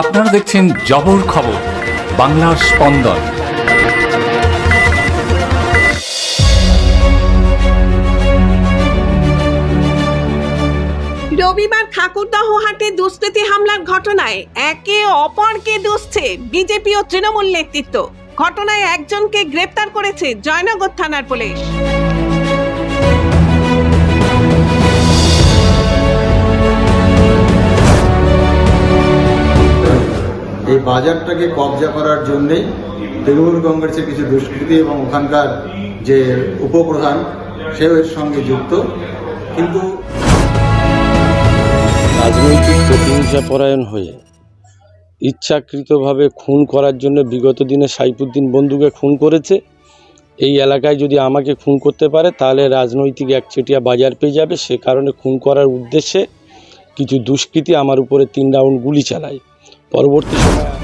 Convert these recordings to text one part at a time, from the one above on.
আপনারা দেখছেন জবর খবর, বাংলার স্পন্দন। রবিবার ঠাকুরদহ হাটে দুষ্কৃতী হামলার ঘটনায় একে অপরকে দুষছে বিজেপি ও তৃণমূল নেতৃত্ব। ঘটনায় একজনকে গ্রেপ্তার করেছে জয়নগর থানার পুলিশ। বাজারটাকে কবজা করার জন্যেই তৃণমূল কংগ্রেসের কিছু দুষ্কৃতি এবং ওখানকার যে উপপ্রধান, সেও এর সঙ্গে যুক্ত। কিন্তু রাজনৈতিক প্রতিহিংসা পরায়ণ হয়ে ইচ্ছাকৃতভাবে খুন করার জন্য বিগত দিনে সাইফুদ্দিন বন্ধুকে খুন করেছে। এই এলাকায় যদি আমাকে খুন করতে পারে, তাহলে রাজনৈতিক একচেটিয়া বাজার পেয়ে যাবে। সে কারণে খুন করার উদ্দেশ্যে কিছু দুষ্কৃতী আমার উপরে তিন রাউন্ড গুলি চালায়। পরবর্তী সময়ে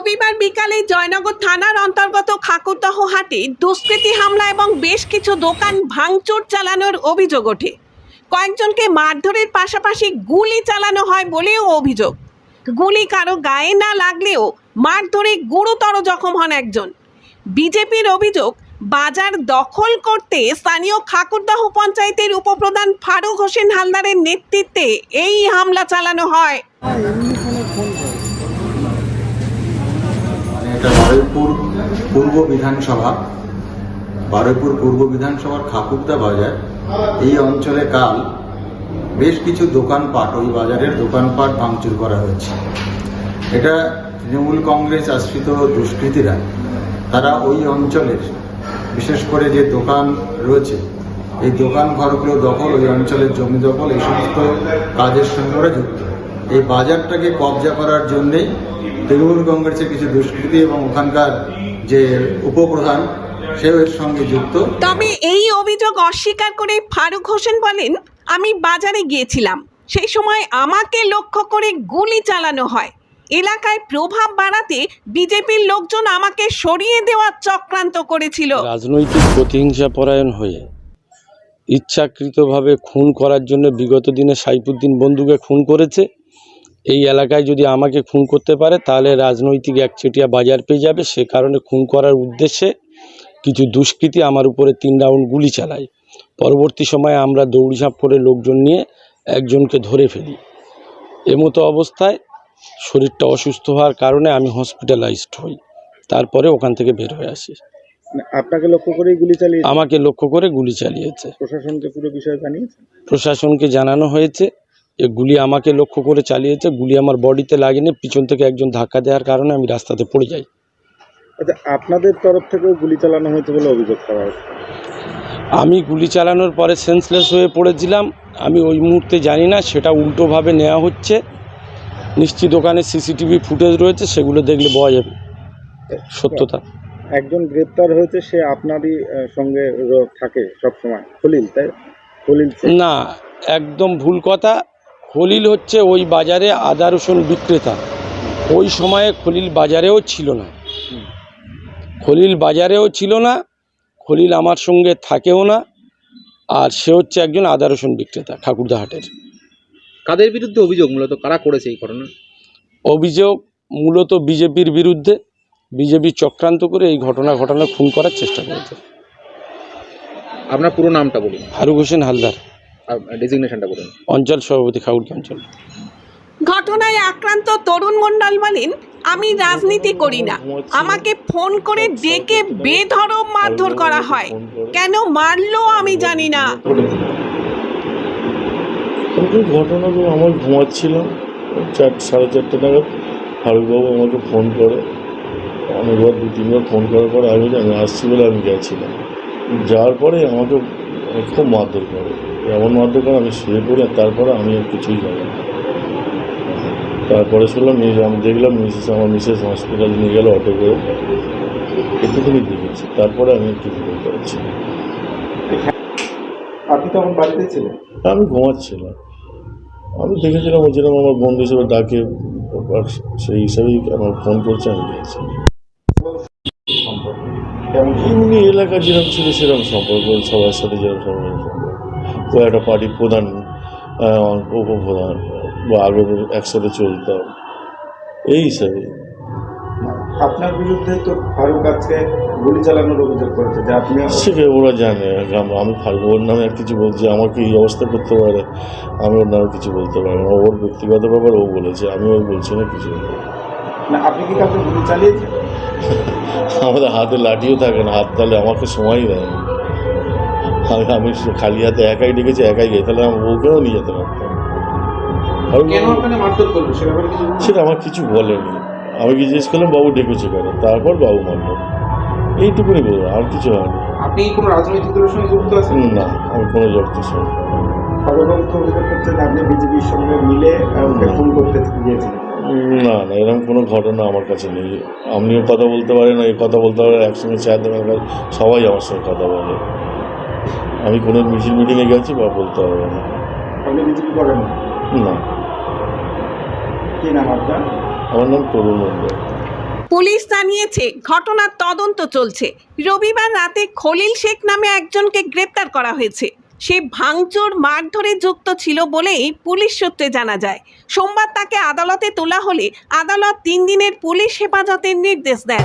রবিবার বিকালে জয়নগর থানার অন্তর্গত ঠাকুরদহ হাটে দুষ্কৃতী হামলা এবং বেশ কিছু দোকান ভাঙচুর চালানোর অভিযোগ ওঠে। কয়েকজনকে মারধরের পাশাপাশি গুলি চালানো হয় বলেও অভিযোগ। গুলি কারও গায়ে না লাগলেও মারধরে গুরুতর জখম হন একজন। বিজেপির অভিযোগ, বাজার দখল করতে স্থানীয় ঠাকুরদহ পঞ্চায়েতের উপপ্রধান ফারুক হোসেন হালদারের নেতৃত্বে এই হামলা চালানো হয়। এটা বারুইপুর পূর্ব বিধানসভা। বারুইপুর পূর্ব বিধানসভার খাকুরদা বাজার। এই অঞ্চলে কাল বেশ কিছু দোকানপাট, ওই বাজারের দোকানপাট ভাঙচুর করা হয়েছে। এটা তৃণমূল কংগ্রেস আশ্রিত দুষ্কৃতীরা, তারা ওই অঞ্চলের, বিশেষ করে যে দোকান রয়েছে, এই দোকান ঘরগুলো দখল, ওই অঞ্চলের জমি দখল, এই সমস্ত কাজের সঙ্গে যুক্ত। এই বাজারটাকে কবজা করার জন্যেই তৃণমূল কংগ্রেসের কিছু দুষ্কৃতী এবং ওখানকার যে উপপ্রধান সেও এর সঙ্গে যুক্ত। তবে এই অভিযোগ অস্বীকার করে ফারুক হোসেন বলেন আমি বাজারে গিয়েছিলাম। সেই সময় আমাকে লক্ষ্য করে গুলি চালানো হয়। এলাকায় প্রভাব বাড়াতে বিজেপির লোকজন আমাকে সরিয়ে দেওয়ার চক্রান্ত করেছিল। রাজনৈতিক প্রতিহিংসা পরায়ণ হয়ে ইচ্ছাকৃতভাবে খুন করার জন্য বিগত দিনে সাইফুদ্দিন বন্ধুকে খুন করেছে। এই এলাকায় যদি আমাকে খুন করতে পারে তাহলে রাজনৈতিক একচেটিয়া বাজার পেয়ে যাবে। সে কারণে খুন করার উদ্দেশ্যে কিছু দুষ্কৃতী আমার উপরে তিন রাউন্ড গুলি চালায়। পরবর্তী সময়ে আমরা দৌড়ঝাঁপ করে লোকজন নিয়ে একজনকে ধরে ফেলি। এমতো অবস্থায় শরীরটা অসুস্থ হওয়ার কারণে আমি হসপিটালাইজড হই। তারপরে ওখান থেকে বের হয়ে আসি। মানে আপনাকে লক্ষ্য করেই গুলি চালিয়ে আমাকে লক্ষ্য করে গুলি চালিয়েছে। প্রশাসনকে পুরো বিষয় জানিয়েছেন প্রশাসনকে জানানো হয়েছে। এ গুলি আমাকে লক্ষ্য করে চালিয়েছে গুলি আমার বডিতে লাগেনি পিছন থেকে একজন ধাক্কা দেওয়ার কারণে আমি রাস্তাতে পড়ে যাই। আচ্ছা আপনাদের তরফ থেকেও গুলি চালানো হয়েছে বলে অভিযোগ করা হয়েছে। আমি গুলি চালানোর পরে সেন্সলেস হয়ে পড়েছিলাম। আমি ওই মুহূর্তে জানি না সেটা উল্টোভাবে নেওয়া হচ্ছে। নিশ্চিত দোকানে সিসিটিভি ফুটেজ রয়েছে সেগুলো দেখলে পাওয়া যাবে। সত্যতা। একজন গ্রেপ্তার হয়েছে সে আপনারই সঙ্গে থাকে সব সময় খলিল তাই? খলিল না একদম ভুল কথা। খলিল হচ্ছে ওই বাজারে আদা রসুন বিক্রেতা। ওই সময়ে খলিল বাজারেও ছিল না। খলিল বাজারেও ছিল না খলিল আমার সঙ্গে থাকেও না আর সে হচ্ছে একজন আদা রসুন বিক্রেতা ঠাকুরদা হাটের কাদের বিরুদ্ধে অভিযোগ মূলত? কারা করেছে এই ঘটনা? অভিযোগ মূলত বিজেপির বিরুদ্ধে। বিজেপি চক্রান্ত করে এই ঘটনা ঘটনা খুন করার চেষ্টা করেছে। আপনার পুরো নামটা বলুন। ফারুক হোসেন হালদার। ডেজিগনেশনটা বলুন। অঞ্চল সভাপতি খাউড়ি অঞ্চল। ঘটনায় আক্রান্ত তরুণ মণ্ডল বলেন আমি রাজনীতি করি না। আমাকে ফোন করে ডেকে বেধরম মারধর করা হয়। কেন মারলো আমি জানি না। ওই ঘটনাগুলো আমার ঘুমাচ্ছিলাম চার সাড়ে চারটে নাগাদ। ফারুকবাবু আমাকে ফোন করে। অনেকবার দু তিনবার ফোন করার পরে আমি আমি আসছি বলে আমি গেছিলাম। যাওয়ার পরে আমাকে খুব মারধর করে। এমন করে আমি শুয়ে পড়ে তারপরে আমি আর কিছুই জানি না। তারপরে শুনলাম আমি দেখলাম মিসেস আমার মিসেস হসপিটালে নিয়ে গেল অটো করে। একটুখানি দেখেছি তারপরে আমি একটু আপনি তখন বাড়িতে ছিলেন। আমি ঘুমাচ্ছিলাম। আমি দেখেছিলাম ওই যেরকম আমার বন্ধু হিসেবে ডাকে সেই হিসাবেই আমার ফোন করছে আমি গেছি। এমনি এলাকা যেরকম ছিল সেরকম সম্পর্ক সবার সাথে যেরকম সম্পর্ক। ও একটা পার্টির প্রধান উপপ্রধান বা আগে একসাথে চলতাম। এই হিসাবে। আপনার বিরুদ্ধে তো ফারুক আজকে গুলি চালানোর অভিযোগ করেছে যে আপনি সেটা ওরা জানে। আম- ফারুক ওর নামে আর কিছু বলছি আমাকে এই অবস্থা করতে পারে আমি ওর নামে কিছু বলতে পারি না। ওর ব্যক্তিগত ব্যাপার ও বলেছে আমি ওই বলছি না কিছু। না আপনি কি কাউকে গুলি চালিয়েছেন? আমাদের হাতে লাঠিও থাকে না হাত তাহলে আমাকে সময় দেয় না। আমি আমি খালি হাতে একাই ডেকেছি একাই গিয়ে তাহলে আমি ওকেও নিয়ে যেতে পারতাম। আর সেটা আমার কিছু বলেনি। আমি কি জিজ্ঞেস করলাম বাবু ডেকেছে কেন? তারপর বাবু মানল এইটুকুনি বলব আর কিছু হয়নি। আপনি কোনো রাজনৈতিক দলের সঙ্গে যুক্ত আছেন? না আমি কোনো অভিযোগ করছেন আপনি বিজেপির সঙ্গে মিলে খুন করতে গিয়েছিলেন? না না এরকম কোনো ঘটনা আমার কাছে নেই। আপনিও কথা বলতে পারেন এই কথা বলতে পারেন একসঙ্গে চেয়ার দেবেন সবাই আমার সঙ্গে কথা বলে। আমি কোনো মিছিল মিটিংয়ে গেছি বা বলতে হবে না। আপনি বিজেপি করেন? না না। কি নাম আপনার? আমার নাম তরুণ মণ্ডল। পুলিশ জানিয়েছে ঘটনার তদন্ত চলছে। রবিবার রাতে খলিল শেখ নামে একজনকে গ্রেপ্তার করা হয়েছে। সে ভাঙচুর মারধরে যুক্ত ছিল বলেই পুলিশ সূত্রে জানা যায়। সোমবার তাকে আদালতে তোলা হলে আদালত তিন দিনের পুলিশ হেফাজতের নির্দেশ দেন।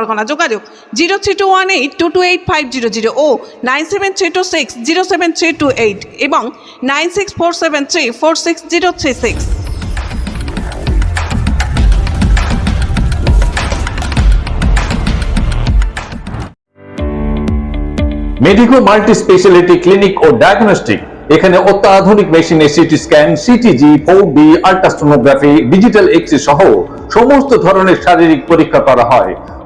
যোগাযোগ zero three two one eight two two eight five zero zero ও nine seven three two six zero seven three two eight এবং nine six four seven three four six zero three six. Medico multi speciality clinic ও diagnostic এখানে অত্যাধুনিক মেশিনে CT scan, CTG four D ultrasonography digital X সহ সমস্ত ধরনের শারীরিক পরীক্ষা করা হয়।